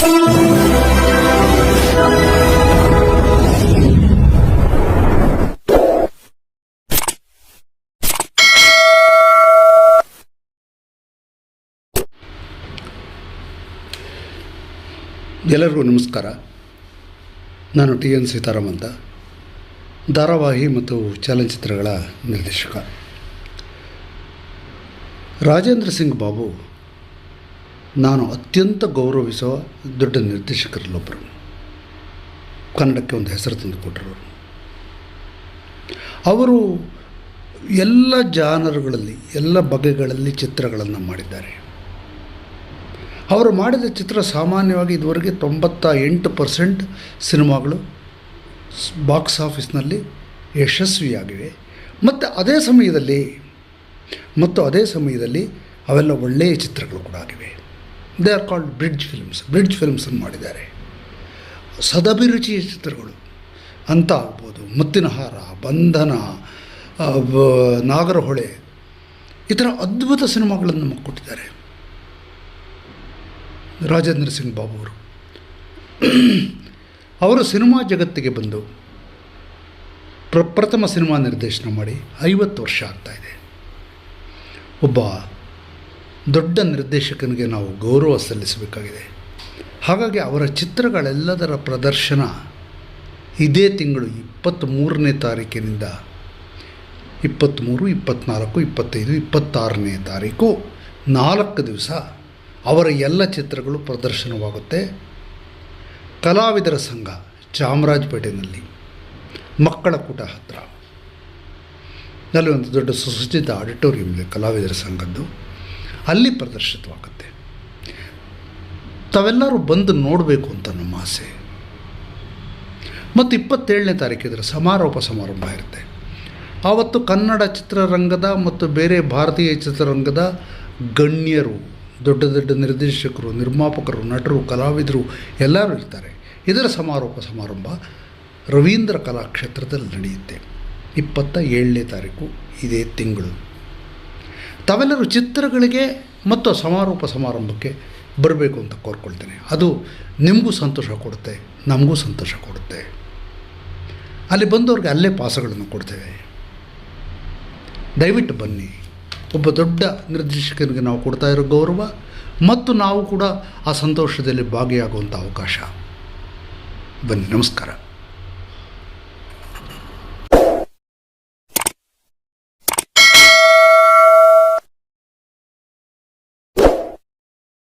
ಎಲ್ಲರಿಗೂ ನಮಸ್ಕಾರ. ನಾನು ಟಿ ಎನ್ ಸೀತಾರಾಮ್ ಅಂತ. ಧಾರಾವಾಹಿ ಮತ್ತು ಚಲನಚಿತ್ರಗಳ ನಿರ್ದೇಶಕ. ರಾಜೇಂದ್ರ ಸಿಂಗ್ ಬಾಬು ನಾನು ಅತ್ಯಂತ ಗೌರವಿಸುವ ದೊಡ್ಡ ನಿರ್ದೇಶಕರಲ್ಲೊಬ್ಬರು ಕನ್ನಡಕ್ಕೆ ಒಂದು ಹೆಸರು ತಂದುಕೊಟ್ಟರು ಅವರು ಎಲ್ಲ ಜಾನರುಗಳಲ್ಲಿ, ಎಲ್ಲ ಬಗೆಗಳಲ್ಲಿ ಚಿತ್ರಗಳನ್ನು ಮಾಡಿದ್ದಾರೆ. ಅವರು ಮಾಡಿದ ಚಿತ್ರ ಸಾಮಾನ್ಯವಾಗಿ ಇದುವರೆಗೆ ತೊಂಬತ್ತ ಎಂಟು ಪರ್ಸೆಂಟ್ ಸಿನಿಮಾಗಳು ಬಾಕ್ಸ್ ಆಫೀಸ್ನಲ್ಲಿ ಯಶಸ್ವಿಯಾಗಿವೆ. ಮತ್ತು ಅದೇ ಸಮಯದಲ್ಲಿ, ಮತ್ತು ಅದೇ ಸಮಯದಲ್ಲಿ ಅವೆಲ್ಲ ಒಳ್ಳೆಯ ಚಿತ್ರಗಳು ಕೂಡ ಆಗಿವೆ. They are called bridge films bridge ಫಿಲ್ಮ್ಸನ್ನು ಮಾಡಿದ್ದಾರೆ. ಸದಭಿರುಚಿಯ ಚಿತ್ರಗಳು ಅಂತ ಆಗ್ಬೋದು. ಮುತ್ತಿನ ಹಾರ ಬಂಧನ ನಾಗರಹೊಳೆ ಈ ಥರ ಅದ್ಭುತ ಸಿನಿಮಾಗಳನ್ನು ನಮಗೆ ಕೊಟ್ಟಿದ್ದಾರೆ. ರಾಜೇಂದ್ರ ಸಿಂಗ್ ಬಾಬು ಅವರು. ಅವರು ಸಿನಿಮಾ ಜಗತ್ತಿಗೆ ಬಂದು ಪ್ರಪ್ರಥಮ ಸಿನಿಮಾ ನಿರ್ದೇಶನ ಮಾಡಿ ಐವತ್ತು ವರ್ಷ ಆಗ್ತಾಯಿದೆ ಒಬ್ಬ ದೊಡ್ಡ ನಿರ್ದೇಶಕನಿಗೆ ನಾವು ಗೌರವ ಸಲ್ಲಿಸಬೇಕಾಗಿದೆ. ಹಾಗಾಗಿ ಅವರ ಚಿತ್ರಗಳೆಲ್ಲದರ ಪ್ರದರ್ಶನ ಇದೇ ತಿಂಗಳು ಇಪ್ಪತ್ತ್ಮೂರನೇ ತಾರೀಕಿನಿಂದ ಇಪ್ಪತ್ತ್ಮೂರು, ಇಪ್ಪತ್ತ್ನಾಲ್ಕು, ಇಪ್ಪತ್ತೈದು, ಇಪ್ಪತ್ತಾರನೇ ತಾರೀಕು ನಾಲ್ಕು ದಿವಸ ಅವರ ಎಲ್ಲ ಚಿತ್ರಗಳು ಪ್ರದರ್ಶನವಾಗುತ್ತೆ. ಕಲಾವಿದರ ಸಂಘ ಚಾಮರಾಜಪೇಟೆಯಲ್ಲಿ, ಮಕ್ಕಳ ಕೂಟ ಹತ್ತಿರ ಅಲ್ಲಿ ಒಂದು ದೊಡ್ಡ ಸುಸಜ್ಜಿತ ಆಡಿಟೋರಿಯಂ ಇದೆ ಕಲಾವಿದರ ಸಂಘದ್ದು. ಅಲ್ಲಿ ಪ್ರದರ್ಶಿತವಾಗುತ್ತೆ. ತಾವೆಲ್ಲರೂ ಬಂದು ನೋಡಬೇಕು ಅಂತ ನಮ್ಮ ಆಸೆ. ಮತ್ತು ಇಪ್ಪತ್ತೇಳನೇ ತಾರೀಕಿದ್ರೆ ಸಮಾರೋಪ ಸಮಾರಂಭ ಇರುತ್ತೆ. ಆವತ್ತು ಕನ್ನಡ ಚಿತ್ರರಂಗದ ಮತ್ತು ಬೇರೆ ಭಾರತೀಯ ಚಿತ್ರರಂಗದ ಗಣ್ಯರು, ದೊಡ್ಡ ದೊಡ್ಡ ನಿರ್ದೇಶಕರು, ನಿರ್ಮಾಪಕರು, ನಟರು, ಕಲಾವಿದರು ಎಲ್ಲರೂ ಇರ್ತಾರೆ. ಇದರ ಸಮಾರೋಪ ಸಮಾರಂಭ ರವೀಂದ್ರ ಕಲಾಕ್ಷೇತ್ರದಲ್ಲಿ ನಡೆಯುತ್ತೆ. ಇಪ್ಪತ್ತ ಏಳನೇ ತಾರೀಕು ಇದೇ ತಿಂಗಳು. ತಾವೆಲ್ಲರೂ ಚಿತ್ರಗಳಿಗೆ ಮತ್ತು ಸಮಾರೋಪ ಸಮಾರಂಭಕ್ಕೆ ಬರಬೇಕು ಅಂತ ಕೋರ್ಕೊಳ್ತೇನೆ. ಅದು ನಿಮಗೂ ಸಂತೋಷ ಕೊಡುತ್ತೆ, ನಮಗೂ ಸಂತೋಷ ಕೊಡುತ್ತೆ. ಅಲ್ಲಿ ಬಂದವ್ರಿಗೆ ಅಲ್ಲೇ ಪಾಸಗಳನ್ನು ಕೊಡ್ತೇವೆ. ದಯವಿಟ್ಟು ಬನ್ನಿ. ಒಬ್ಬ ದೊಡ್ಡ ನಿರ್ದೇಶಕನಿಗೆ ನಾವು ಕೊಡ್ತಾ ಇರೋ ಗೌರವ ಮತ್ತು ನಾವು ಕೂಡ ಆ ಸಂತೋಷದಲ್ಲಿ ಭಾಗಿಯಾಗುವಂಥ ಅವಕಾಶ. ಬನ್ನಿ, ನಮಸ್ಕಾರ.